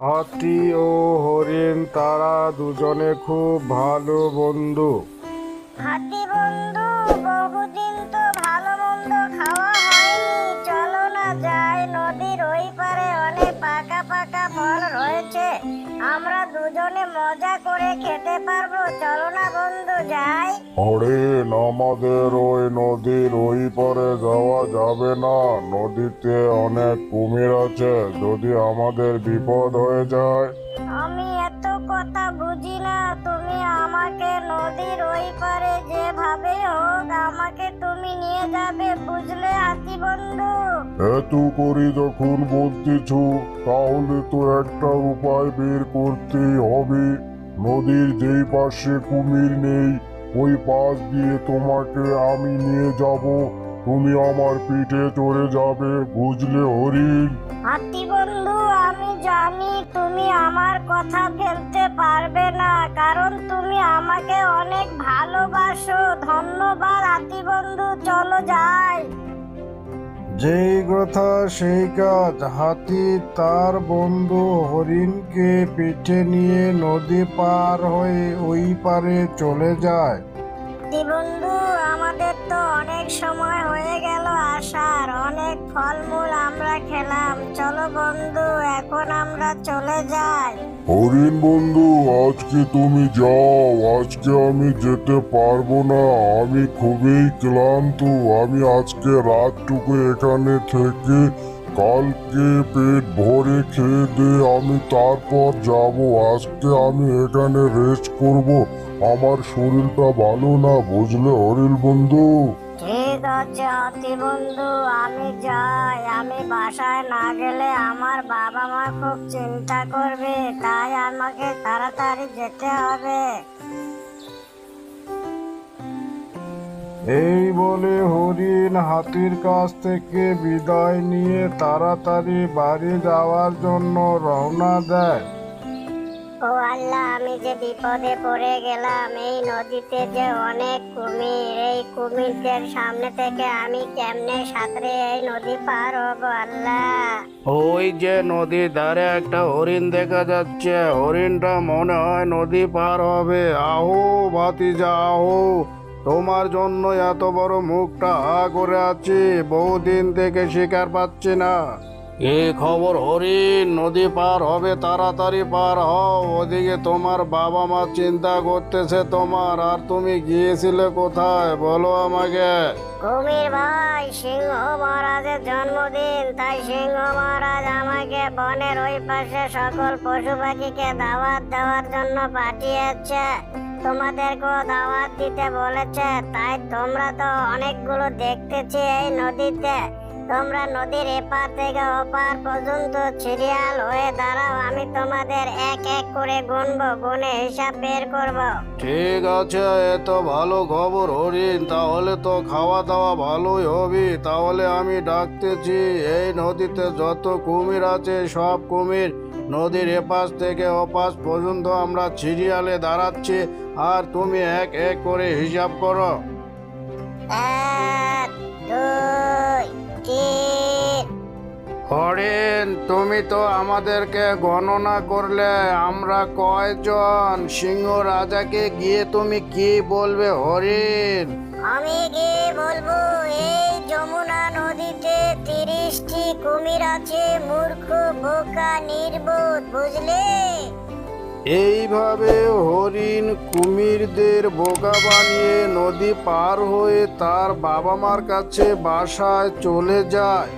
হাতি ও হরিণ, তারা দুজনে খুব ভালো বন্ধু। হাতি বন্ধু, বহুদিন তো ভালো মন্দ খাওয়া হয়নি। চলো না যাই নদীর ওই পারে, অনেক পাকা পাকা ফল রয়েছে। আমরা দুজনে মজা করে খেতে পারব। চলো না বন্ধু যাই। হরিণ আমাদের ওই নদীর ওই পারে যাওয়া যাবে না। নদীতে অনেক কুমির আছে। যদি আমাদের বিপদ হয়ে যায়। আমি এত কথা বুঝি না। তুমি আমাকে নদীর ওই পারে যেভাবে হোক আমাকে তুমি নিয়ে যাবে। বুঝলে হাতি বন্ধু এত করে যখন বলতেছ, তাহলে তো একটা উপায় বের করতেই হবে। নদীর যেই পাশে কুমির নেই, ওই পাশ দিয়ে তোমাকে আমি নিয়ে যাব। তুমি আমার পিঠে চড়ে যাবে, বুঝলে হরিণ হাতি বন্ধু আমি জানি তুমি আমার কথা ফেলতে পারবে না, কারণ তুমি আমাকে অনেক ভালোবাসো। ধন্যবাদ হাতি বন্ধু, চলো যাই। যেই কথা সেই কাজ। হাতি তার বন্ধু হরিণকে পিঠে নিয়ে নদী পার হয়ে ওই পারে চলে যায়। বন্ধু আমাদের তো অনেক সময় হয়ে গেল আসার। অনেক ফলমূল খেলাম। চলো বন্ধু, এখন আমরা চলে যাই। হরিণ বন্ধু, আজকে তুমি যাও। আজকে আমি যেতে পারব না। আমি খুবই ক্লান্ত। আমি আজকে রাতটুকু এখানে থেকে কালকে পেট ভরে খেয়ে দিয়ে আমি তারপর যাব। আজকে আমি এখানে রেস্ট করব। আমার শরীরটা ভালো না, বুঝলে হরিণ বন্ধু? ঠিক হাতি বন্ধু, আমি যাই। আমি বাসায় না গেলে আমার বাবা মা খুব চিন্তা করবে, তাই আমাকে তাড়াতাড়ি যেতে হবে। এই বলে হরিণ হাতির কাছ থেকে বিদায় নিয়ে তাড়াতাড়ি বাড়ি যাওয়ার জন্য রওনা দেয়। ও আল্লাহ, আমি যে বিপদে পড়ে গেলাম, এই নদীতে যে অনেক কুমির, এই কুমিরদের সামনে থেকে আমি কেমনে সাঁতরে এই নদী পার হব আল্লাহ? ওই যে নদীর ধারে একটা হরিণ দেখা যাচ্ছে। হরিণটা মনে হয় নদী পার হবে। আহো, ভাতিজা, আহো, তোমার জন্য এত বড় মুখটা হা করে আছি। বহুদিন থেকে শিকার পাচ্ছি না। এ খবর হরিণ নদী পার হবে, তাড়াতাড়ি পার হও। ওদিকে তোমার বাবা মা চিন্তা করতেছে তোমার, আর তুমি গিয়েছিলে কোথায় বলো আমাকে? কুমির ভাই, সিংহ মহারাজের জন্মদিন, তাই সিংহ মহারাজ আমাকে বনের ওই পাশে সকল পশু পাখিকে দাওয়াত দেওয়ার জন্য পাঠিয়েছে। তোমাদেরকেও দাওয়াত দিতে বলেছে, তাই তোমরা তো অনেকগুলো দেখতেছি এই নদীতে। তোমরা নদীর এপার থেকে ওপার পর্যন্ত সিরিয়াল হয়ে দাঁড়াও আমি তোমাদের এক এক করে গুনবো গুনে হিসাব বের করব। ঠিক আছে এত ভালো খবর হরিণ। তাহলে তো খাওয়া দাওয়া ভালোই হবে। তাহলে আমি ডাকতেছি এই নদীতে যত কুমির আছে সব কুমির নদীর এপাশ থেকে ওপাশ পর্যন্ত আমরা সিরিয়ালে দাঁড়াচ্ছি। আর তুমি এক এক করে হিসাব করো। এক হরিণ তুমি তো আমাদেরকে গণনা করলে আমরা কয়জন? সিংহ রাজাকে গিয়ে তুমি কি বলবে হরিণ? আমি কি বলব এই যমুনা নদীতে তিরিশটি কুমির আছে মূর্খ বোকা নির্বোধ বুঝলে? এইভাবে হরিণ কুমিরদের বোকা বানিয়ে নদী পার হয়ে তার বাবা মার কাছে বাসায় চলে যায়।